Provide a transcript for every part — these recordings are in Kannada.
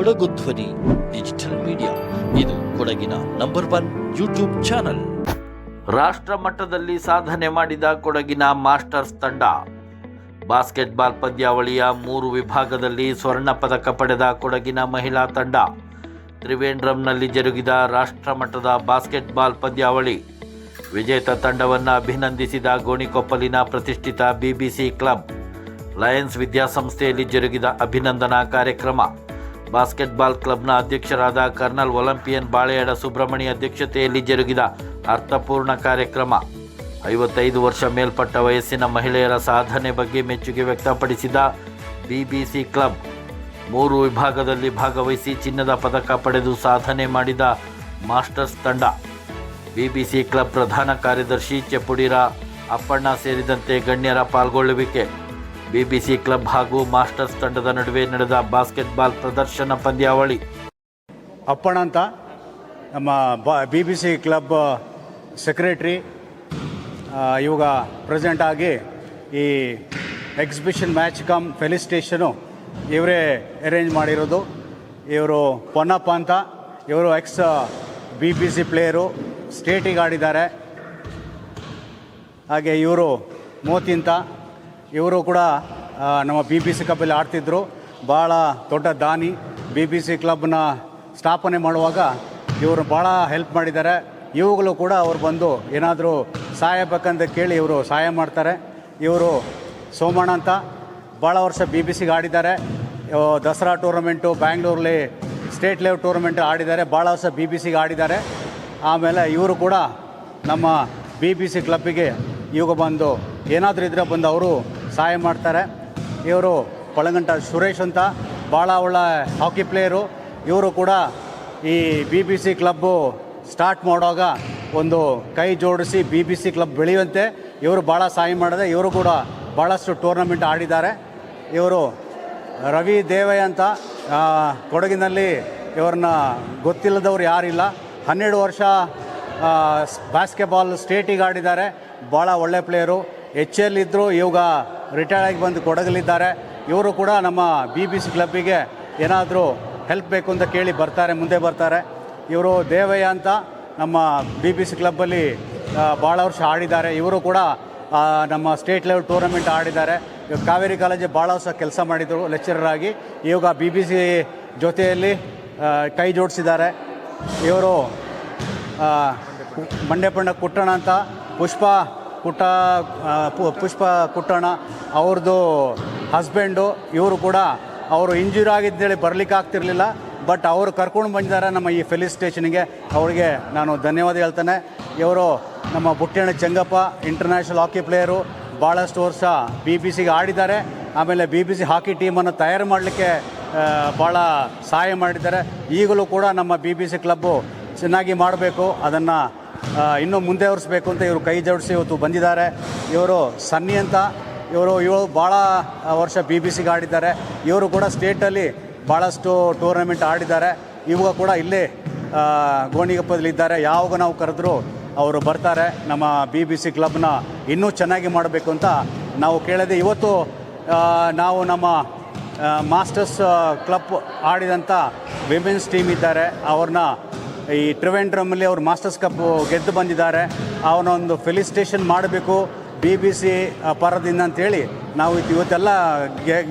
Kodagu Dhwani, digital media. ಇದು ಕೊಡಗಿನ ನಂಬರ್ ಒನ್ ಯೂಟ್ಯೂಬ್ ಚಾನಲ್. ರಾಷ್ಟ್ರ ಮಟ್ಟದಲ್ಲಿ ಸಾಧನೆ ಮಾಡಿದ ಕೊಡಗಿನ ಮಾಸ್ಟರ್ಸ್ ತಂಡ. ಬಾಸ್ಕೆಟ್ಬಾಲ್ ಪಂದ್ಯಾವಳಿಯ ಮೂರು ವಿಭಾಗದಲ್ಲಿ ಸ್ವರ್ಣ ಪದಕ ಪಡೆದ ಕೊಡಗಿನ ಮಹಿಳಾ ತಂಡ. ತ್ರಿವೇಂದ್ರಂನಲ್ಲಿ ಜರುಗಿದ ರಾಷ್ಟ್ರ ಮಟ್ಟದ ಬಾಸ್ಕೆಟ್ಬಾಲ್ ಪಂದ್ಯಾವಳಿ. ವಿಜೇತ ತಂಡವನ್ನು ಅಭಿನಂದಿಸಿದ ಗೋಣಿಕೊಪ್ಪಲಿನ ಪ್ರತಿಷ್ಠಿತ ಬಿಬಿಸಿ ಕ್ಲಬ್. ಲಯನ್ಸ್ ವಿದ್ಯಾಸಂಸ್ಥೆಯಲ್ಲಿ ಜರುಗಿದ ಅಭಿನಂದನಾ ಕಾರ್ಯಕ್ರಮ. ಬಾಸ್ಕೆಟ್ಬಾಲ್ ಕ್ಲಬ್ನ ಅಧ್ಯಕ್ಷರಾದ ಕರ್ನಲ್ ಒಲಿಂಪಿಯನ್ ಬಾಳೆಯಡ ಸುಬ್ರಹ್ಮಣಿ ಅಧ್ಯಕ್ಷತೆಯಲ್ಲಿ ಜರುಗಿದ ಅರ್ಥಪೂರ್ಣ ಕಾರ್ಯಕ್ರಮ. ಐವತ್ತೈದು ವರ್ಷ ಮೇಲ್ಪಟ್ಟ ವಯಸ್ಸಿನ ಮಹಿಳೆಯರ ಸಾಧನೆ ಬಗ್ಗೆ ಮೆಚ್ಚುಗೆ ವ್ಯಕ್ತಪಡಿಸಿದ ಬಿಬಿಸಿ ಕ್ಲಬ್. ಮೂರು ವಿಭಾಗದಲ್ಲಿ ಭಾಗವಹಿಸಿ ಚಿನ್ನದ ಪದಕ ಪಡೆದು ಸಾಧನೆ ಮಾಡಿದ ಮಾಸ್ಟರ್ಸ್ ತಂಡ. ಬಿಬಿಸಿ ಕ್ಲಬ್ ಪ್ರಧಾನ ಕಾರ್ಯದರ್ಶಿ ಚೆಪುಡಿರ ಅಪ್ಪಣ್ಣ ಸೇರಿದಂತೆ ಗಣ್ಯರ ಪಾಲ್ಗೊಳ್ಳುವಿಕೆ. ಬಿಬಿಸಿ ಕ್ಲಬ್ ಹಾಗೂ ಮಾಸ್ಟರ್ಸ್ ತಂಡದ ನಡುವೆ ನಡೆದ ಬಾಸ್ಕೆಟ್ಬಾಲ್ ಪ್ರದರ್ಶನ ಪಂದ್ಯಾವಳಿ. ಅಪ್ಪಣ ಅಂತ ನಮ್ಮ ಬ ಕ್ಲಬ್ ಸೆಕ್ರೆಟ್ರಿ ಇವಾಗ ಪ್ರೆಸೆಂಟ್ ಆಗಿ ಈ ಎಕ್ಸಿಬಿಷನ್ ಮ್ಯಾಚ್ ಕಮ್ ಫೆಲಿಸ್ಟೇಷನು ಇವರೇ ಅರೇಂಜ್ ಮಾಡಿರೋದು. ಇವರು ಪೊನ್ನಪ್ಪ ಅಂತ, ಇವರು ex B B C player, ಸ್ಟೇಟಿಗೆ ಆಡಿದ್ದಾರೆ. ಹಾಗೆ ಇವರು ಮೋತಿ ಅಂತ ಇವರು ಕೂಡ ನಮ್ಮ ಬಿ ಬಿ ಸಿ ಕ್ಲಬ್ಬಲ್ಲಿ ಆಡ್ತಿದ್ದರು ಭಾಳ ದೊಡ್ಡ ದಾನಿ. ಬಿ ಬಿ ಸಿ ಕ್ಲಬ್ನ ಸ್ಥಾಪನೆ ಮಾಡುವಾಗ ಇವರು ಭಾಳ ಹೆಲ್ಪ್ ಮಾಡಿದ್ದಾರೆ. ಇವುಗಳು ಕೂಡ ಅವ್ರು ಬಂದು ಏನಾದರೂ ಸಹಾಯ ಬೇಕಂತ ಕೇಳಿ ಇವರು ಸಹಾಯ ಮಾಡ್ತಾರೆ. ಇವರು ಸೋಮಣ್ಣ ಅಂತ ಭಾಳ ವರ್ಷ ಬಿ ಬಿ ಸಿಗೆ ಆಡಿದ್ದಾರೆ. ದಸರಾ ಟೂರ್ನಮೆಂಟು ಬ್ಯಾಂಗ್ಳೂರಲ್ಲಿ ಸ್ಟೇಟ್ ಲೆವೆಲ್ ಟೂರ್ನಮೆಂಟ್ ಆಡಿದ್ದಾರೆ. ಭಾಳ ವರ್ಷ ಬಿ ಬಿ ಸಿಗೆ ಆಡಿದ್ದಾರೆ. ಆಮೇಲೆ ಇವರು ಕೂಡ ನಮ್ಮ ಬಿ ಬಿ ಸಿ ಕ್ಲಬ್ಬಿಗೆ ಇವಾಗ ಬಂದು ಏನಾದರೂ ಇದ್ರೆ ಬಂದು ಅವರು ಸಹಾಯ ಮಾಡ್ತಾರೆ. ಇವರು ಕೊಳಗಂಟ ಸುರೇಶ್ ಅಂತ ಭಾಳ ಒಳ್ಳೆ ಹಾಕಿ ಪ್ಲೇಯರು. ಇವರು ಕೂಡ ಈ B B C club start ಮಾಡುವಾಗ ಒಂದು ಕೈ ಜೋಡಿಸಿ ಬಿ ಬಿ ಸಿ ಕ್ಲಬ್ ಬೆಳೆಯುವಂತೆ ಇವರು ಭಾಳ ಸಹಾಯ ಮಾಡಿದೆ. ಇವರು ಕೂಡ ಭಾಳಷ್ಟು ಟೂರ್ನಮೆಂಟ್ ಆಡಿದ್ದಾರೆ. ಇವರು ರವಿ ದೇವಯ್ಯ ಅಂತ ಕೊಡಗಿನಲ್ಲಿ ಇವ್ರನ್ನ ಗೊತ್ತಿಲ್ಲದವ್ರು ಯಾರಿಲ್ಲ. ಹನ್ನೆರಡು ವರ್ಷ ಬಾಸ್ಕೆಟ್ಬಾಲ್ ಸ್ಟೇಟಿಗೆ ಆಡಿದ್ದಾರೆ. ಭಾಳ ಒಳ್ಳೆ ಪ್ಲೇಯರು ಎಚ್ ಎಲ್ ಇದ್ದರು ಇವಾಗ ರಿಟೈರ್ಡ್ ಆಗಿ ಬಂದು ಕೊಡಗಲಿದ್ದಾರೆ. ಇವರು ಕೂಡ ನಮ್ಮ ಬಿ ಬಿ ಸಿ ಕ್ಲಬ್ಬಿಗೆ ಏನಾದರೂ ಹೆಲ್ಪ್ ಬೇಕು ಅಂತ ಕೇಳಿ ಬರ್ತಾರೆ, ಮುಂದೆ ಬರ್ತಾರೆ. ಇವರು ದೇವಯ್ಯ ಅಂತ ನಮ್ಮ ಬಿ ಬಿ ಸಿ ಕ್ಲಬ್ಬಲ್ಲಿ ಭಾಳ ವರ್ಷ ಆಡಿದ್ದಾರೆ. ಇವರು ಕೂಡ ನಮ್ಮ ಸ್ಟೇಟ್ ಲೆವೆಲ್ ಟೂರ್ನಮೆಂಟ್ ಆಡಿದ್ದಾರೆ. ಇವಾಗ ಕಾವೇರಿ ಕಾಲೇಜ್ ಭಾಳ ವರ್ಷ ಕೆಲಸ ಮಾಡಿದರು ಲೆಕ್ಚರರ್ ಆಗಿ. ಇವಾಗ ಬಿ ಬಿ ಸಿ ಜೊತೆಯಲ್ಲಿ ಕೈ ಜೋಡಿಸಿದ್ದಾರೆ. ಇವರು ಮಂಡ್ಯಪಣ್ಣ ಕುಟ್ಟಣ ಅಂತ ಪುಷ್ಪ ಪು- ಪುಷ್ಪ ಕುಟ್ಟಣ, ಅವ್ರದ್ದು ಹಸ್ಬೆಂಡು, ಇವರು ಕೂಡ ಅವರು ಇಂಜುರಿ ಆಗಿದ್ದೇಳಿ ಬರಲಿಕ್ಕೆ ಆಗ್ತಿರ್ಲಿಲ್ಲ. ಬಟ್ ಅವರು ಕರ್ಕೊಂಡು ಬಂದಿದ್ದಾರೆ ನಮ್ಮ ಈ ಫೆಲಿಸ್ ಸ್ಟೇಷನ್ಗೆ ಅವರಿಗೆ ನಾನು ಧನ್ಯವಾದ ಹೇಳ್ತೇನೆ. ಇವರು ನಮ್ಮ Buttanna Changappa international hockey player. ಭಾಳಷ್ಟು ವರ್ಷ ಬಿ ಬಿ ಸಿಗೆ ಆಡಿದ್ದಾರೆ. ಆಮೇಲೆ ಬಿ ಬಿ ಸಿ ಹಾಕಿ ಟೀಮನ್ನು ತಯಾರು ಮಾಡಲಿಕ್ಕೆ ಭಾಳ ಸಹಾಯ ಮಾಡಿದ್ದಾರೆ. ಈಗಲೂ ಕೂಡ ನಮ್ಮ ಬಿ ಬಿ ಸಿ ಕ್ಲಬ್ಬು ಚೆನ್ನಾಗಿ ಮಾಡಬೇಕು. ಅದನ್ನು ಇನ್ನೂ ಮುಂದೆ ಅವರಿಸ್ಬೇಕು ಅಂತ ಇವರು ಕೈ ಜೋಡಿಸಿ ಇವತ್ತು ಬಂದಿದ್ದಾರೆ. ಇವರು ಸನ್ನಿ ಅಂತ, ಇವರು ಇವರು ಭಾಳ ವರ್ಷ ಬಿ ಬಿ ಸಿಗೆ ಆಡಿದ್ದಾರೆ. ಇವರು ಕೂಡ ಸ್ಟೇಟಲ್ಲಿ ಭಾಳಷ್ಟು ಟೂರ್ನಮೆಂಟ್ ಆಡಿದ್ದಾರೆ. ಇವಾಗ ಕೂಡ ಇಲ್ಲೇ ಗೋಣಿಗಪ್ಪದಲ್ಲಿದ್ದಾರೆ ಯಾವಾಗ ನಾವು ಕರೆದ್ರು ಅವರು ಬರ್ತಾರೆ. ನಮ್ಮ ಬಿ ಬಿ ಸಿ ಕ್ಲಬ್ನ ಇನ್ನೂ ಚೆನ್ನಾಗಿ ಮಾಡಬೇಕು ಅಂತ ನಾವು ಕೇಳಿದೆ ಇವತ್ತು ನಾವು ನಮ್ಮ ಮಾಸ್ಟರ್ಸ್ ಕ್ಲಬ್ ಆಡಿದಂಥ ವಿಮೆನ್ಸ್ ಟೀಮ್ ಇದ್ದಾರೆ. ಅವ್ರನ್ನ ಈ ಟ್ರಿವೆಂಡ್ರಮಲ್ಲಿ ಅವರು ಮಾಸ್ಟರ್ಸ್ ಕಪ್ ಗೆದ್ದು ಬಂದಿದ್ದಾರೆ. ಅವನೊಂದು ಫೆಲಿಸ್ಟೇಷನ್ ಮಾಡಬೇಕು. ಬಿ ಬಿ ಸಿ ಪರದಿಂದ ಅಂತೇಳಿ ನಾವು ಇವತ್ತೆಲ್ಲ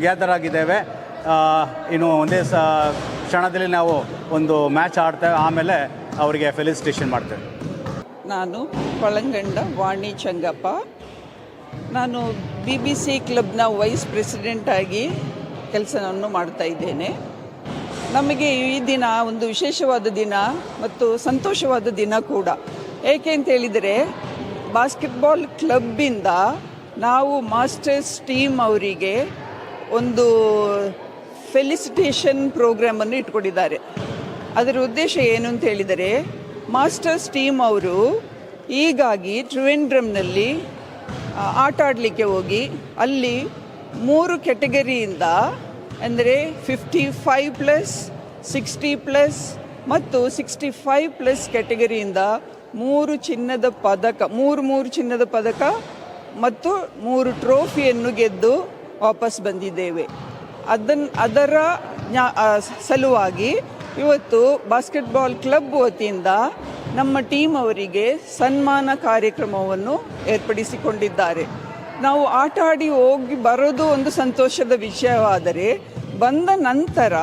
ಗ್ಯಾದರ್ ಆಗಿದ್ದೇವೆ. ಇನ್ನು ಒಂದೇ ಸ, ಕ್ಷಣದಲ್ಲಿ ನಾವು ಒಂದು ಮ್ಯಾಚ್ ಆಡ್ತೇವೆ ಆಮೇಲೆ ಅವರಿಗೆ ಫೆಲಿಸ್ಟೇಷನ್ ಮಾಡ್ತೇವೆ. ನಾನು ಪಳಂಗಂಡ ವಾಣಿ ಚಂಗಪ್ಪ. ನಾನು ಬಿ ಬಿ ಸಿ ಕ್ಲಬ್ನ ವೈಸ್ ಪ್ರೆಸಿಡೆಂಟ್ ಆಗಿ ಕೆಲಸವನ್ನು ಮಾಡ್ತಾ ಇದ್ದೇನೆ. ನಮಗೆ ಈ ದಿನ ಒಂದು ವಿಶೇಷವಾದ ದಿನ ಮತ್ತು ಸಂತೋಷವಾದ ದಿನ ಕೂಡ. ಏಕೆ ಅಂತ ಹೇಳಿದರೆ ಬಾಸ್ಕೆಟ್ಬಾಲ್ ಕ್ಲಬ್ಬಿಂದ ನಾವು ಮಾಸ್ಟರ್ಸ್ ಟೀಮ್ ಅವರಿಗೆ ಒಂದು ಫೆಲಿಸಿಟೇಷನ್ ಪ್ರೋಗ್ರಾಮನ್ನು ಇಟ್ಕೊಂಡಿದ್ದಾರೆ. ಅದರ ಉದ್ದೇಶ ಏನು ಅಂತ ಹೇಳಿದರೆ ಮಾಸ್ಟರ್ಸ್ ಟೀಮ್ ಅವರು ಈಗಾಗಿ ಟ್ರಿವೆಂಡ್ರಮ್ನಲ್ಲಿ ಆಟ ಆಡಲಿಕ್ಕೆ ಹೋಗಿ ಅಲ್ಲಿ ಮೂರು ಕೆಟಗರಿಯಿಂದ ಅಂದರೆ fifty five plus sixty plus ಮತ್ತು ಸಿಕ್ಸ್ಟಿ ಫೈವ್ ಪ್ಲಸ್ ಕ್ಯಾಟಗರಿಯಿಂದ ಮೂರು ಚಿನ್ನದ ಪದಕ, ಮೂರು ಮೂರು ಚಿನ್ನದ ಪದಕ ಮತ್ತು ಮೂರು ಟ್ರೋಫಿಯನ್ನು ಗೆದ್ದು ವಾಪಸ್ ಬಂದಿದ್ದೇವೆ. ಅದನ್ನು ಅದರ ಸಲುವಾಗಿ ಇವತ್ತು ಬಾಸ್ಕೆಟ್ಬಾಲ್ ಕ್ಲಬ್ ವತಿಯಿಂದ ನಮ್ಮ ಟೀಮ್ ಅವರಿಗೆ ಸನ್ಮಾನ ಕಾರ್ಯಕ್ರಮವನ್ನು ಏರ್ಪಡಿಸಿಕೊಂಡಿದ್ದಾರೆ. ನಾವು ಆಟ ಆಡಿ ಹೋಗಿ ಬರೋದು ಒಂದು ಸಂತೋಷದ ವಿಷಯವಾದರೆ, ಬಂದ ನಂತರ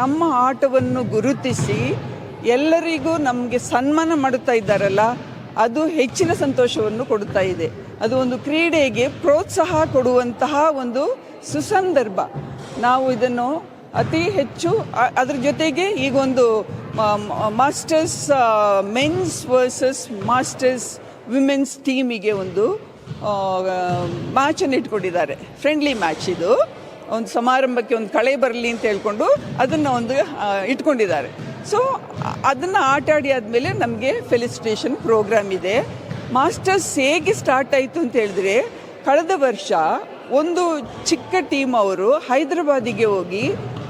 ನಮ್ಮ ಆಟವನ್ನು ಗುರುತಿಸಿ ಎಲ್ಲರಿಗೂ ನಮಗೆ ಸನ್ಮಾನ ಮಾಡುತ್ತಾ ಇದ್ದಾರಲ್ಲ, ಅದು ಹೆಚ್ಚಿನ ಸಂತೋಷವನ್ನು ಕೊಡುತ್ತಾ ಇದೆ. ಅದು ಒಂದು ಕ್ರೀಡೆಗೆ ಪ್ರೋತ್ಸಾಹ ಕೊಡುವಂತಹ ಒಂದು ಸುಸಂದರ್ಭ. ನಾವು ಇದನ್ನು ಅತಿ ಹೆಚ್ಚು ಅದರ ಜೊತೆಗೆ ಈಗ ಒಂದು masters men's versus masters women's ಟೀಮಿಗೆ ಒಂದು ಮ್ಯಾಚನ್ನು ಇಟ್ಕೊಂಡಿದ್ದಾರೆ. ಫ್ರೆಂಡ್ಲಿ ಮ್ಯಾಚ್ ಇದು. ಒಂದು ಸಮಾರಂಭಕ್ಕೆ ಒಂದು ಕಳೆ ಬರಲಿ ಅಂತ ಹೇಳ್ಕೊಂಡು ಅದನ್ನು ಒಂದು ಇಟ್ಕೊಂಡಿದ್ದಾರೆ. ಸೊ ಅದನ್ನು ಆಟ ಆಡಿ ಆದಮೇಲೆ ನಮಗೆ ಫೆಲಿಸಿಟೇಷನ್ ಪ್ರೋಗ್ರಾಮ್ ಇದೆ. ಮಾಸ್ಟರ್ಸ್ ಹೇಗೆ ಸ್ಟಾರ್ಟ್ ಆಯಿತು ಅಂತ ಹೇಳಿದ್ರೆ, ಕಳೆದ ವರ್ಷ ಒಂದು ಚಿಕ್ಕ ಟೀಮ್ ಅವರು ಹೈದರಾಬಾದಿಗೆ ಹೋಗಿ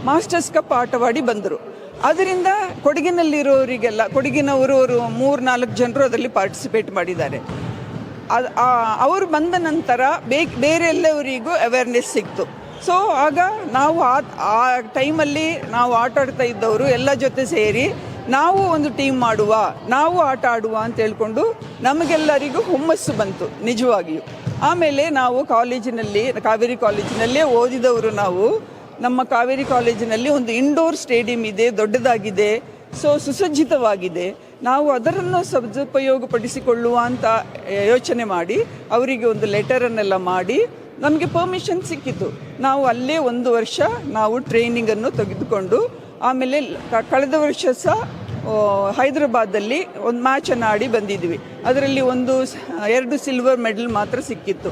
ಮಾಸ್ಟರ್ಸ್ ಕಪ್ ಆಟವಾಡಿ ಬಂದರು. ಅದರಿಂದ ಕೊಡಗಿನಲ್ಲಿರೋರಿಗೆಲ್ಲ ಕೊಡಗಿನವರು ಅವರು ಮೂರು ನಾಲ್ಕು ಜನರು ಅದರಲ್ಲಿ ಪಾರ್ಟಿಸಿಪೇಟ್ ಮಾಡಿದ್ದಾರೆ. ಅವರು ಬಂದ ನಂತರ ಬೇ ಬೇರೆ ಎಲ್ಲವರಿಗೂ ಅವೇರ್ನೆಸ್ ಸಿಕ್ತು. ಸೊ ಆಗ ನಾವು ಆ ಆ ಟೈಮಲ್ಲಿ ನಾವು ಆಟ ಆಡ್ತಾ ಇದ್ದವರು ಎಲ್ಲ ಜೊತೆ ಸೇರಿ ನಾವು ಒಂದು ಟೀಮ್ ಮಾಡುವ, ನಾವು ಆಟ ಆಡುವ ಅಂತ ಹೇಳ್ಕೊಂಡು ನಮಗೆಲ್ಲರಿಗೂ ಹುಮ್ಮಸ್ಸು ಬಂತು, ನಿಜವಾಗಿಯೂ. ಆಮೇಲೆ ನಾವು ಕಾಲೇಜಿನಲ್ಲಿ, ಕಾವೇರಿ ಕಾಲೇಜಿನಲ್ಲೇ ಓದಿದವರು ನಾವು. ನಮ್ಮ ಕಾವೇರಿ ಕಾಲೇಜಿನಲ್ಲಿ ಒಂದು ಇಂಡೋರ್ ಸ್ಟೇಡಿಯಂ ಇದೆ, ದೊಡ್ಡದಾಗಿದೆ. ಸೊ ಸುಸಜ್ಜಿತವಾಗಿದೆ. ನಾವು ಅದರನ್ನು ಸದುಪಯೋಗಪಡಿಸಿಕೊಳ್ಳುವ ಅಂತ ಯೋಚನೆ ಮಾಡಿ, ಅವರಿಗೆ ಒಂದು ಲೆಟರನ್ನೆಲ್ಲ ಮಾಡಿ, ನಮಗೆ ಪರ್ಮಿಷನ್ ಸಿಕ್ಕಿತು. ನಾವು ಅಲ್ಲೇ ಒಂದು ವರ್ಷ ನಾವು ಟ್ರೈನಿಂಗನ್ನು ತೆಗೆದುಕೊಂಡು, ಆಮೇಲೆ ಕಳೆದ ವರ್ಷ ಸಹ ಹೈದ್ರಾಬಾದಲ್ಲಿ ಒಂದು ಮ್ಯಾಚನ್ನು ಆಡಿ ಬಂದಿದ್ವಿ. ಅದರಲ್ಲಿ ಒಂದು ಎರಡು ಸಿಲ್ವರ್ ಮೆಡಲ್ ಮಾತ್ರ ಸಿಕ್ಕಿತ್ತು.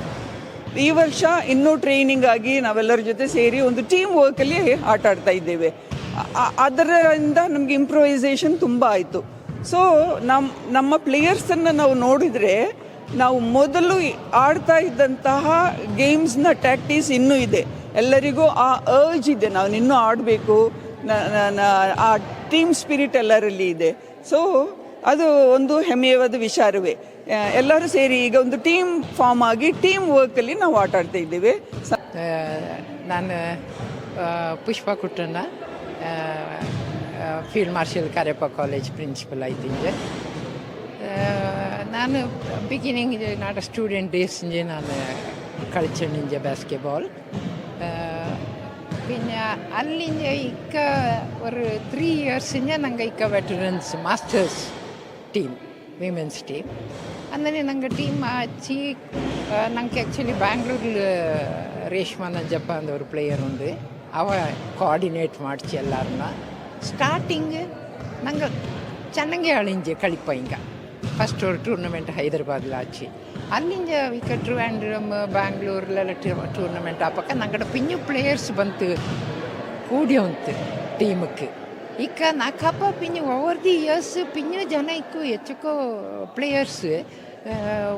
ಈ ವರ್ಷ ಇನ್ನೂ ಟ್ರೈನಿಂಗ್ ಆಗಿ ನಾವೆಲ್ಲರ ಜೊತೆ ಸೇರಿ ಒಂದು ಟೀಮ್ ವರ್ಕಲ್ಲಿ ಆಟ ಆಡ್ತಾ ಇದ್ದೇವೆ. ಅದರಿಂದ ನಮಗೆ ಇಂಪ್ರೂವೈಸೇಷನ್ ತುಂಬ ಆಯಿತು. ಸೊ ನಮ್ಮ ನಮ್ಮ ಪ್ಲೇಯರ್ಸನ್ನು ನಾವು ನೋಡಿದರೆ, ನಾವು ಮೊದಲು ಆಡ್ತಾ ಇದ್ದಂತಹ ಗೇಮ್ಸ್ನ ಟ್ಯಾಕ್ಟೀಸ್ ಇನ್ನೂ ಇದೆ. ಎಲ್ಲರಿಗೂ ಆ ಅರ್ಜ್ ಇದೆ. ನಾವು ಇನ್ನೂ ಆಡಬೇಕು. ಆ ಟೀಮ್ ಸ್ಪಿರಿಟ್ ಎಲ್ಲರಲ್ಲಿ ಇದೆ. ಸೊ ಅದು ಒಂದು ಹೆಮ್ಮೆಯವಾದ ವಿಚಾರವೇ. ಎಲ್ಲರೂ ಸೇರಿ ಈಗ ಒಂದು ಟೀಮ್ ಫಾರ್ಮ್ ಆಗಿ ಟೀಮ್ ವರ್ಕಲ್ಲಿ ನಾವು ಆಟ ಆಡ್ತಾ ಇದ್ದೇವೆ. ನಾನು Pushpa Kuttanna. Field marshal Cariappa college principal ಆಯ್ತಿಂಜೆ ನಾನು ಬಿಗಿನಿಂಗ್ ನಾಟ ಸ್ಟೂಡೆಂಟ್ ಡೇಸಿಂಜೆ ನಾನು കളിച്ചിണ്ടിഞ്ച ബാസ്കറ്റ്ബോൾ പിന്നെ അല്ലിഞ്ച ഇക്ക ഒരു ത്രീ ഇയേഴ്സിൻ്റെ ഞങ്ങൾ ഇക്ക veterans masters team women's team അങ്ങനെ ഞങ്ങൾ ടീം ആച്ചി ഞങ്ങൾക്ക് ആക്ച്വലി ബാംഗ്ലൂരിൽ രേഷ്മ നജപ്പ എന്ന ഒരു പ്ലെയർ ഉണ്ട് അവ കോർഡിനേറ്റ് മാടിച്ച് എല്ലാരನ್ನ ಸ್ಟಾರ್ಟಿಂಗ್ ನಂಗೆ ಚೆನ್ನಾಗಿ ಅಳಿಂಜೆ ಕಳಿಪ ಹಿಂಗ ಫಸ್ಟ್ ஒரு ಟೂರ್ನಮೆಂಟ್ ಹೈದರಾಬಾದ್ಲ ಆಚಿ ಅಲ್ಲಿಂದ ಇಕ ಟ್ರಿವಾಂಡ್ರಮ್ ಬ್ಯಾಂಗ್ಳೂರ್ಲೆಲ್ಲ ಟೂರ್ನಮೆಂಟ್ ಆಪಕ್ಕ ನಂಗಡ ಪಿಂಜು ಪ್ಲೇಯರ್ಸ್ ಬಂತು ಕೂಡಿ ಉಂಟು ಟೀಮಕ್ಕೆ ಇಕ್ಕ ನಾಕಪ್ಪ ಪಿಂಜು ಓವರ್ ದಿ ಇಯರ್ಸ್ ಪಿಂಜು ಜನ ಇಕ್ಕು ಹೆಚ್ಚಕ್ಕೋ ಪ್ಲೇಯರ್ಸ್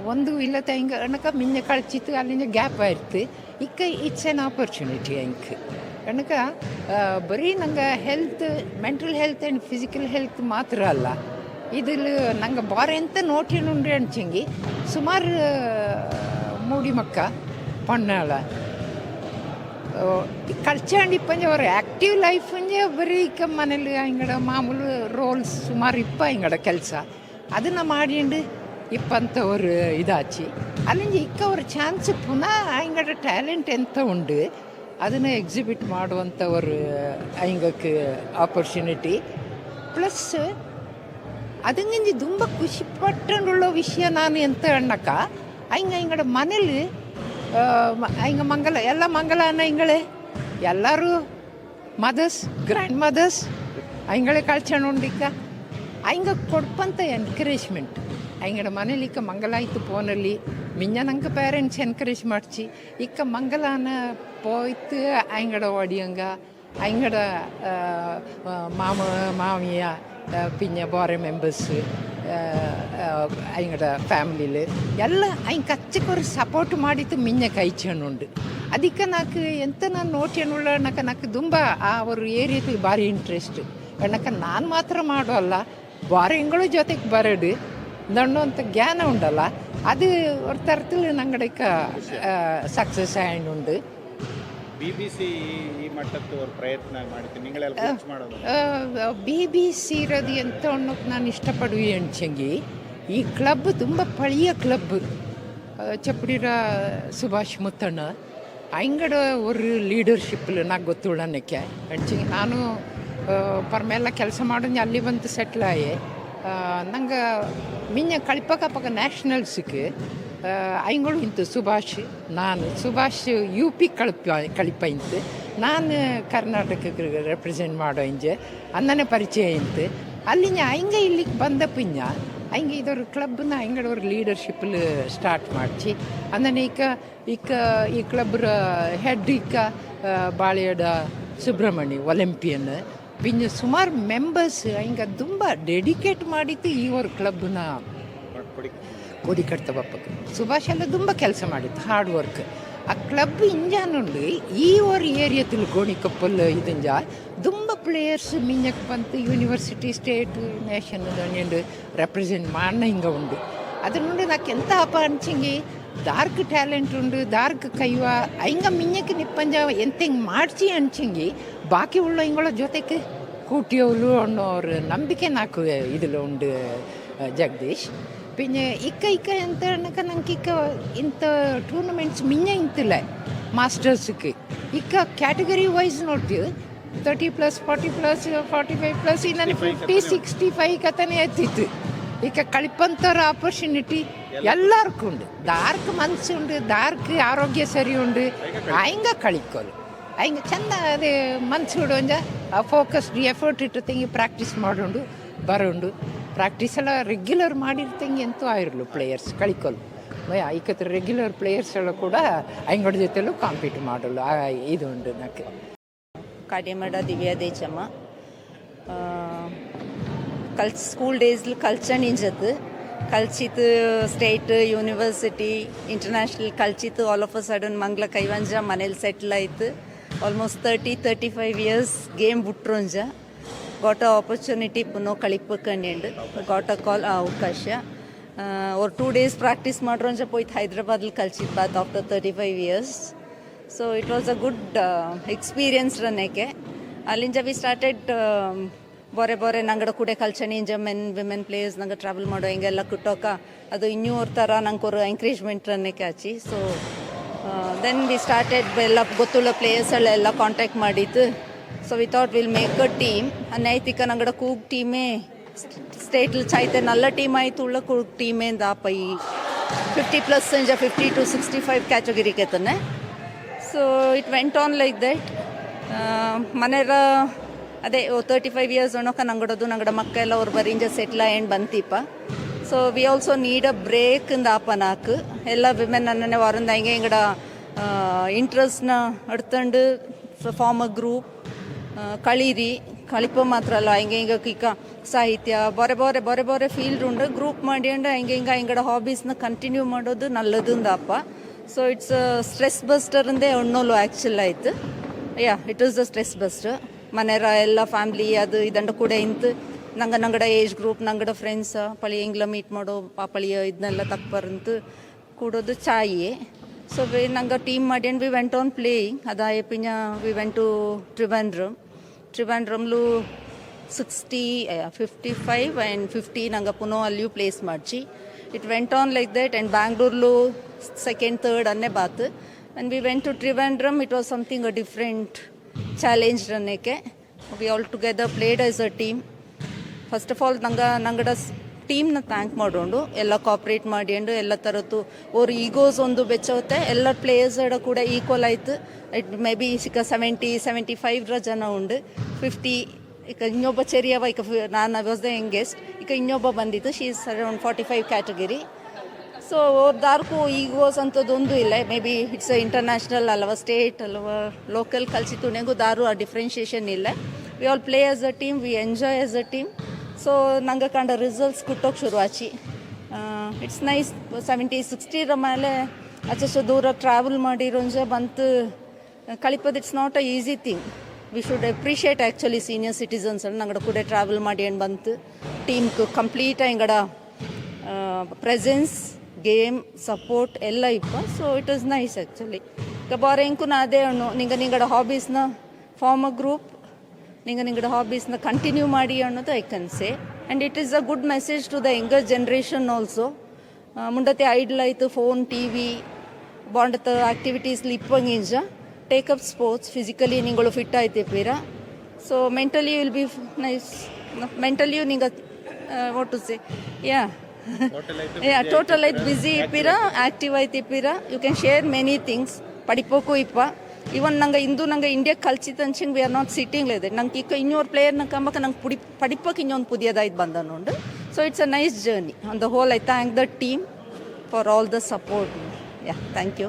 ಒಂದು ಇಲ್ಲದ ಹಿಂಗ ಅಣ್ಣಕ ಮಿಂಜ ಕಳ್ಚಿತ್ತು ಅಲ್ಲಿಂದ ಗ್ಯಾಪ್ ಆಯ್ತು ಇಕ್ಕ ಇಟ್ಸ್ ಎನ್ ಆಪರ್ಚುನಿಟಿ ಹೆಂಗ್ ಕಣಕ ಬರೀ ನಂಗೆ health mental health and physical health ಮಾತ್ರ ಅಲ್ಲ. ಇದಿಲ್ ನಂಗೆ ಬಾರೆ ಎಂತ ನೋಟಿನುಂಡ್ರಿ ಅನ್ಚಂಗಿ ಸುಮಾರು ಮೂಡಿ ಮಕ್ಕ ಪೊನ್ನಾಳ ಕಳ್ಚಾಂಡ್ ಇಪ್ಪಂಜೆ ಅವ್ರ ಆ್ಯಕ್ಟಿವ್ ಲೈಫ್ ಅಂಜೆ ಬರೀ ಇಕ್ಕ ಮನೇಲಿ ಹಿಂಗಡ ಮಾಮೂಲು ರೋಲ್ಸ್ ಸುಮಾರು ಇಪ್ಪ ಹಿಂಗಡ ಕೆಲಸ. ಅದನ್ನು ಮಾಡಿಂಡು ಇಪ್ಪಂತ ஒரு ಇದಾಚಿ. ಅಲ್ಲಿಂದ ಇಕ್ಕ ಅವ್ರ ಚಾನ್ಸ್ ಪುನಃ ಹಿಂಗಡ ಟ್ಯಾಲೆಂಟ್ ಎಂತ ಉಂಡು ಅದನ್ನು ಎಕ್ಸಿಬಿಟ್ ಮಾಡುವಂಥ ஒரு ಹಿಂಗಕ್ಕೆ ಆಪರ್ಚುನಿಟಿ ಪ್ಲಸ್ ಅದಂಗಂಜಿ ತುಂಬ ಖುಷಿ ಪಟ್ಟಂಡುಳ್ಳ ವಿಷಯ ನಾನು ಎಂತ ಅಣ್ಣಕ್ಕ ಹಿಂಗ ಹಿಂಗಡ ಮನೇಲಿ ಹಿಂಗ ಮಂಗಲ, ಎಲ್ಲ ಮಂಗಲ ಅನ್ನ ಹಿಂಗಳೇ ಎಲ್ಲರೂ ಮದರ್ಸ್ ಗ್ರ್ಯಾಂಡ್ ಮದರ್ಸ್ ಹಿಂಗಳೆ ಕಳ್ಚಣುಂಡಿಕ್ಕ? ಹಿಂಗ ಕೊಡ್ಪಂತ ಎನ್ಕರೇಜ್ಮೆಂಟ್ ಹಿಂಗಡ ಮನೇಲಿ ಇಕ್ಕ ಮಂಗಲ ಆಯ್ತು ಫೋನಲ್ಲಿ ಮಿಂಜ ನಂಗೆ ಪೇರೆಂಟ್ಸ್ ಎನ್ಕರೇಜ್ ಮಾಡ್ಸಿ ಇಕ್ಕ ಮಂಗಲಾನ ಪೋಯ್ತು ಹಿಂಗಡ ಒಡಿಯಂಗ ಹಿಂಗಡ ಮಾಮ ಮಾಮಿಯ പിന്നെ വേറെ മെമ്പേഴ്സ് അയങ്ങളുടെ ഫാമിലിയിൽ ಎಲ್ಲ ಅಯ್ಯ ಕಚ್ಚಕ್ಕೆ ಸಪೋರ್ಟ್ ಮಾಡಿತ್ತು ಮಿಂಜ ಕೈಚಣ್ಣುಂಡು ಅದಕ್ಕೆ ನಾಕು ಎಂತ ನಾನು ನೋಟಿಯನ್ನುಳ್ಳ ನಕ ನಾಕು ತುಂಬ ಆ ಅವರು ಏರಿಯಾದ ಭಾರಿ ಇಂಟ್ರೆಸ್ಟ್ ಕಣ್ಣಕ ನಾನು ಮಾತ್ರ ಮಾಡೋಲ್ಲ ಬಾರೆಗಳು ಜೊತೆಗೆ ಬರಡು ದಂಡುವಂಥ ಜ್ಞಾನ ഉണ്ടಲ್ಲ അത് ഒരു തരത്തിൽ ಸಕ್ಸಸ್ ಆ್ಯಂಡ್ ಉಂಡು ಬಿ ಬಿ ಸಿ ಈ ಮಟ್ಟದ್ದು ಅವ್ರ ಪ್ರಯತ್ನ ಮಾಡ್ತೀನಿ ನಿಗಳೆಲ್ಲ ಖರ್ಚು ಮಾಡೋದು? ಬಿ ಬಿ ಸಿ ಇರೋದು ಎಂತ ಅನ್ನೋಕ್ಕೆ ನಾನು ಇಷ್ಟಪಡುವೆ ಅನ್ಸಂಗಿ ಈ ಕ್ಲಬ್ ತುಂಬ ಪಳೆಯ ಕ್ಲಬ್ ಚಪ್ಪಡಿರ ಸುಭಾಷ್ ಮುತ್ತಣ್ಣ. ಅಂಗಡ ஒரு ಲೀಡರ್ಶಿಪ್ నాకు ಗೊತ್ತುಳ್ಳನಕ್ಕೆ ಅನ್ಸಂಗಿ ನಾನು ಪರಮೆಲ್ಲ ಕೆಲಸ ಮಾಡೋದು ಅಲ್ಲಿ ಬಂತು ಸೆಟ್ಲ್ ನಂಗೆ ಮಿನ್ನ ಕಳ್ಪಕ ಪಕ್ಕ ನ್ಯಾಷನಲ್ಸ್ಗೆ ಐಂಗಳು ಇಂತು ಸುಭಾಷ್, ನಾನು ಸುಭಾಷ್ ಯು ಪಿ ಕಳಿಪ ಕಳಿಪ ಇಂತು, ನಾನು ಕರ್ನಾಟಕಕ್ಕೆ ರೆಪ್ರೆಸೆಂಟ್ ಮಾಡೋ ಇಂಜೆ ಅನ್ನನೇ ಪರಿಚಯ ಇಂತು. ಅಲ್ಲಿ ಹಂಗ ಇಲ್ಲಿಗೆ ಬಂದ ಪಿಂಜ ಹಂಗೆ ಇದರ ಕ್ಲಬ್ನ ಹಂಗಡವ್ರ ಲೀಡರ್ಶಿಪ್ಲು ಸ್ಟಾರ್ಟ್ ಮಾಡಿಸಿ ಅಂದನೆ ಈಗ ಈಗ ಈ ಕ್ಲಬ್ರ ಹೆಡ್ ಈಗ ಬಾಳೆಯಡ ಸುಬ್ರಹ್ಮಣ್ಯ ಒಲಿಂಪಿಯನ್ ಪಿಂಜ ಸುಮಾರು ಮೆಂಬರ್ಸ್ ಹಿಂಗೆ ತುಂಬ ಡೆಡಿಕೇಟ್ ಮಾಡಿತ್ತು ಈ ಅವ್ರ ಕ್ಲಬ್ನ ಕೊಡಿ ಕೋದಿ ಕಟ್ತ ಬಪ್ಪಕ್ಕೆ ಸುಭಾಷ್ ಎಲ್ಲ ತುಂಬ ಕೆಲಸ ಮಾಡಿತ್ತು ಹಾರ್ಡ್ ವರ್ಕ್ ಆ ಕ್ಲಬ್ ಇಂಜಾನುಂಡು ಈ ಓರ್ ಏರಿಯಾ ತಿಳ್ಕೋಣಿ ಕಪ್ಪಲ್ ಇದಂಜ ತುಂಬ ಪ್ಲೇಯರ್ಸ್ ಮಿಂಜಕ್ಕೆ ಬಂತು ಯೂನಿವರ್ಸಿಟಿ ಸ್ಟೇಟ್ ನೇಷನ್ ದಂಡು ರೆಪ್ರೆಸೆಂಟ್ ಮಾಡ್ನ ಹಿಂಗೆ ಉಂಡು ಅದನ್ನುಂಡು నాకు ఎంత అప్ప అనిచింగి ಡಾರ್ಕ್ ಟ್ಯಾಲೆಂಟ್ ಉಂಡು ಡಾರ್ಕ್ ಕೈವ ಹಿಂಗ ಮಿಂಜಕ್ಕೆ ನಿಪ್ಪಂಜ ಎಂತ ಮಾಡ್ಚಿ ಅಂಚಿಂಗಿ ಬಾಕಿ ಉಳ್ಳ ಹಿಂಗಳ ಜೊತೆಗೆ ಕೂಟಿಯವರು ಅನ್ನೋ ಅವ್ರ ನಂಬಿಕೆ ನಾಲ್ಕು ಇದಿಲ್ಲ ಉಂಡು ಜಗದೀಶ್. ಪಿನ್ನ ಇಕ್ಕ ಇಕ್ಕ ಎಂತ ಅನ್ನಕ ನಂಗೆ ಇಕ್ಕ ಇಂಥ ಟೂರ್ನಮೆಂಟ್ಸ್ ಮಿಂಜ ಇಂತಿಲ್ಲ ಮಾಸ್ಟರ್ಸ್ಗೆ ಇಕ್ಕ ಕ್ಯಾಟಗರಿ ವೈಸ್ ನೋಡ್ತೀವಿ thirty plus forty plus forty five plus ಇನ್ನೂ ಫಿಫ್ಟಿ ಸಿಕ್ಸ್ಟಿ ಫೈವ್ ಕತನೇ ಎತ್ತಿತ್ತು. ಈಗ ಕಳಿಪಂಥವ್ರ ಆಪರ್ಚುನಿಟಿ ಎಲ್ಲಾರ್ಕು ಉಂಡು ದಾರ್ಕ್ ಮನ್ಸು ಉಂಡು ದಾರ್ಕ್ ಆರೋಗ್ಯ ಸರಿ ಉಂಡು ಹಂಗ ಕಳಿಕೋಲು. ಹಂಗೆ ಚಂದ ಅದೇ ಮನ್ಸು ಒಂಜ ಫೋಕಸ್ಡ್ ಎಫರ್ಟ್ ಇಟ್ಟು ತೆಂಗಿ ಪ್ರಾಕ್ಟೀಸ್ ಮಾಡೋಂಡು, ಬರೋಂಡು. ಪ್ರಾಕ್ಟೀಸ್ ಎಲ್ಲ ರೆಗ್ಯುಲರ್ ಮಾಡಿರ್ತಂಗೆ ಅಂತೂ ಆಗಿರಲು ಪ್ಲೇಯರ್ಸ್ ಕಳಿಕೋಲು. ಐಕತ್ರ ರೆಗ್ಯುಲರ್ ಪ್ಲೇಯರ್ಸ್ ಎಲ್ಲ ಕೂಡ ಹಂಗಡ ಜೊತೆಲೂ ಕಾಂಪೀಟ್ ಮಾಡಲು. ಇದು ಉಂಡು ನಕ್ಕೆ ಮಾಡ ದಿವ್ಯಾ ದೇಚಮ್ಮ. ಕಲ್ ಸ್ಕೂಲ್ ಡೇಸ್ಲು ಕಲ್ಚರ್ ನಿಂಜತ್ತು ಕಲ್ಚಿತ್ತು ಸ್ಟೇಟ್ ಯೂನಿವರ್ಸಿಟಿ ಇಂಟರ್ನ್ಯಾಷನಲ್ ಕಲ್ಚಿತ್ತು ಆಲ್ ಆಫ್ ಅ ಸಡನ್ ಮಂಗ್ಲ ಕೈವಂಜ ಮನೇಲಿ ಸೆಟ್ಲ್ ಆಯಿತು. Almost thirty thirty five years game ಬಿಟ್ರುಂಜ got opportunity ಪುನಃ ಕಳಿಪಕ್ಕಂಡು ಗಾಟ್ ಕಾಲ್ ಅವಕಾಶ. ಅವ್ರು ಟೂ ಡೇಸ್ ಪ್ರಾಕ್ಟೀಸ್ ಮಾಡ್ರಂಜ ಪೋಯ್ತು. ಹೈದ್ರಾಬಾದಲ್ಲಿ ಕಲ್ಚಿದ್ದು Baat after thirty five years so it was a good experience ರನ್ನಕ್ಕೆ ಅಲ್ಲಿಂದ ವಿ ಸ್ಟಾರ್ಟೆಡ್ ಬೊರೆ ಬೋರೆ ನಂಗಡ ಕೂಡ ಕಲ್ಚರ್ ಇಂಜ ಮೆನ್ ವಿಮೆನ್ ಪ್ಲೇಸ್ ನಂಗೆ ಟ್ರಾವೆಲ್ ಮಾಡೋ ಹಿಂಗೆಲ್ಲ ಕುಟ್ಟೋಕ ಅದು ಇನ್ನೂ ಅವ್ರ ಥರ ನಂಗೆ ಅವ್ರು ಎಂಕರೇಜ್ಮೆಂಟ್ ರನ್ನಕ್ಕೆ ಆಚಿ ಸೊ ದೆನ್ ವಿ ಸ್ಟಾರ್ಟೆಡ್ ಎಲ್ಲ ಗೊತ್ತುಳ್ಳ ಎಲ್ಲ ಕಾಂಟ್ಯಾಕ್ಟ್ ಮಾಡಿದ್ದು so without will make a team ಅನೈತಿಕ ನಂಗಡ ಕೂಗ್ ಟೀಮೇ ಸ್ಟೇಟ್ಲ್ ಚಾಯ್ತೆ ನಲ್ಲ ಟೀಮ್ ಆಯ್ತು ಉಳ್ಳ ಕೂಗ್ ಟೀಮೇ ದಾಪ ಈ ಫಿಫ್ಟಿ ಪ್ಲಸ್ ಇಂಜ ಫಿಫ್ಟಿ ಟು ಸಿಕ್ಸ್ಟಿ ಫೈವ್ ಕ್ಯಾಟಗರಿಗೆ ತಾನೆ so it went on like that ಮನೆಯ ಅದೇ ತರ್ಟಿ ಫೈವ್ ಇಯರ್ಸ್ ಅನ್ನೋಕೆ ನಂಗಡೋದು, ನಂಗಡ ಮಕ್ಕ ಎಲ್ಲ ಅವ್ರು ಬರೀಂಜ ಸೆಟ್ಲ ಏನು ಬಂತಿಪ್ಪ. So we also need a break ಇಂದ ಆಪ ನಾಲ್ಕು. ಎಲ್ಲ ವಿಮೆನ್ ಅನ್ನನೆ ವಾರಂದ ಹಿಂಗೆ ಹಿಂಗಡ ಇಂಟ್ರೆಸ್ಟ್ನ ಅಡ್ತಂಡು ಫಾರ್ಮ್ ಅ ಗ್ರೂಪ್ ಕಳೀರಿ. ಕಳಿಪ ಮಾತ್ರ ಅಲ್ಲ, ಹಿಂಗೆ ಹಿಂಗೆ ಇಕ್ಕ ಸಾಹಿತ್ಯ, ಬೊರೆ ಬೊರೆ ಬೊರೆ ಬೊರೆ ಫೀಲ್ಡ್ ಉಂಡು ಗ್ರೂಪ್ ಮಾಡ್ಯಂಡು ಹಿಂಗೆ ಹಿಂಗೆ ಹಿಂಗಡ ಹಾಬೀಸ್ನ ಕಂಟಿನ್ಯೂ ಮಾಡೋದು ನಲ್ಲದುಂದಪ್ಪ ಸೊ ಇಟ್ಸ್ ಸ್ಟ್ರೆಸ್ ಬಸ್ಟರ್ ಅಂದೇ ಒಣ್ಣೋಲು ಆ್ಯಕ್ಚುಲ್ ಆಯ್ತು. Yeah it is the stress buster ಮನೆಯರ ಎಲ್ಲ ಫ್ಯಾಮ್ಲಿ ಅದು ಇದಂಡ ಕೂಡ ಇಂತು ನಂಗೆ ನಂಗಡ ಏಜ್ ಗ್ರೂಪ್ ನಂಗಡ ಫ್ರೆಂಡ್ಸ್ ಪಳಿ ಹೆಂಗ್ಲ ಮೀಟ್ ಮಾಡೋ ಪಾಪಳಿಯ ಇದನ್ನೆಲ್ಲ ತಪ್ಪರಂತು ಕೂಡೋದು ಚಾಯಿ ಸೊ ವಿ ನಂಗೆ ಟೀಮ್ ಮಾಡಿ ವಿ ವೆಂಟ್ ಆನ್ ಪ್ಲೇಯಿಂಗ್ ಅದಾಯ ಪಿಂಜ we went to Trivandrum ಟ್ರಿವಾಂಡ್ರಮ್ಲು sixty fifty five and fifty ನಂಗೆ ಪುನಃ ಅಲ್ಲಿಯೂ ಪ್ಲೇಸ್ ಮಾಡಿಸಿ it went on like that and ಬ್ಯಾಂಗ್ಳೂರ್ಲು second third ಅನ್ನೇ Baat. And we went to Trivandrum it was something a different challenge ರನ್ನಕ್ಕೆ we all together played as a team first of all ನಂಗೆ, ನಂಗಡ ಟೀಮ್ನ ಥ್ಯಾಂಕ್ ಮಾಡೋಂಡು ಎಲ್ಲ ಕಾಪ್ರೇಟ್ ಮಾಡಿಕೊಂಡು ಎಲ್ಲ ಥರದ್ದು ಅವ್ರ ಈಗೋಸ್ ಒಂದು ಬೆಚ್ಚೋತ್ತೆ. ಎಲ್ಲ ಪ್ಲೇಯರ್ಸ್ ಕೂಡ ಈಕ್ವಲ್ ಆಯ್ತು. ಇಟ್ ಮೇ ಬಿ ಸಿಕ್ಕ ಸೆವೆಂಟಿ ಸೆವೆಂಟಿ ಫೈವ್ರ ಜನ ಉಂಡು. ಫಿಫ್ಟಿ ಈಗ ಇನ್ನೊಬ್ಬ ಚೆರಿಯವ, ಈಗ ನಾನು ವಾಸ್ ದ ಯಂಗೆಸ್ಟ್ ಈಗ ಇನ್ನೊಬ್ಬ ಬಂದಿತ್ತು she is around forty five category so ಅವ್ರದ್ದಾರ್ಗೂ egos ಅಂಥದ್ದೊಂದು ಇಲ್ಲ. ಮೇ ಬಿ ಇಟ್ಸ್ ಇಂಟರ್ನ್ಯಾಷನಲ್ ಅಲ್ವಾ ಸ್ಟೇಟ್ ಅಲ್ವಾ ಲೋಕಲ್ ಕಲ್ಸಿ ತುಣೆಗೂ ದಾರು ಆ ಡಿಫ್ರೆನ್ಷಿಯೇಷನ್ ಇಲ್ಲ. We all play as a team we enjoy as a team so ನಂಗೆ ಕಂಡ ರಿಸಲ್ಟ್ಸ್ ಕುಟ್ಟೋಕೆ ಶುರುವಾಚಿ. ಇಟ್ಸ್ ನೈಸ್ ಸೆವೆಂಟಿ ಸಿಕ್ಸ್ಟಿರ ಮೇಲೆ ಅಚ್ಚಷ್ಟು ದೂರ ಟ್ರಾವೆಲ್ ಮಾಡಿರೋಂಜೆ ಬಂತು. ಕಳಿಪೋದು it's not a easy thing we should appreciate actually senior citizens ನಂಗಡ ಕೂಡ ಟ್ರಾವೆಲ್ ಮಾಡಿ ಬಂತು. ಟೀಮ್ಗೆ ಕಂಪ್ಲೀಟ್ ಹಿಂಗಡ ಪ್ರೆಸೆನ್ಸ್ ಗೇಮ್ ಸಪೋರ್ಟ್ ಎಲ್ಲ ಇಪ್ಪ so it is nice actually ಈಗ ಬಾರ ಇಂಕು ನಾ ಅದೇ ಅಣ್ಣು ನಿಂಗ ನಿಂಗಡ ಹಾಬೀಸ್ನ ಫಾರ್ಮ್ ಅ ಗ್ರೂಪ್ ನಿಂಗ ನಿಂಗಡ ಹಾಬೀಸ್ನ ಕಂಟಿನ್ಯೂ ಮಾಡಿ ಅನ್ನೋದು I can say and it is a good message to the younger generation also ಮುಂಡತೆ idle ಆಯಿತು ಫೋನ್ ಟಿ ವಿ ಬಾಂಡತ ಆಕ್ಟಿವಿಟೀಸ್ಲಿ ಇಪ್ಪಂಗಿಂಜ ಟೇಕಪ್ ಸ್ಪೋರ್ಟ್ಸ್ ಫಿಸಿಕಲಿ ನಿಂಗಳು fit ಆಯ್ತಿಪ್ಪೀರ so mentally will be nice ಮೆಂಟಲಿಯು ನಿಂಗ what to say ya total ಐತ್ ಬ್ಯುಸಿ ಇಪ್ಪಿರ ಆಕ್ಟಿವ್ ಐತಿ ಇಪ್ಪಿರ? You can share many things ಪಡಿಪೋಕು ಇಪ್ಪ. ಇವನ್ ನಂಗೆ ಇಂದು ನಂಗೆ ಇಂಡಿಯಾ ಕಲ್ಸಿತಂಚಿಂಗ್ ವಿ ಆರ್ ನಾಟ್ ಸಿಟ್ಟಿಂಗ್ ಇದೆ ನಂಗೆ ಈಗ ಪ್ಲೇಯರ್ ಪ್ಲೇಯರ್ನ ಕಂಬಕ್ಕೆ ನಂಗೆ ಪುಡಿ ಪಡಿಪಕ್ಕೆ ಇನ್ನೊಂದು ಪುದಿಯದಾಯ್ತು ಬಂದ ನೋಡು. So it's a nice journey on the whole I thank the team for all the support ya thank you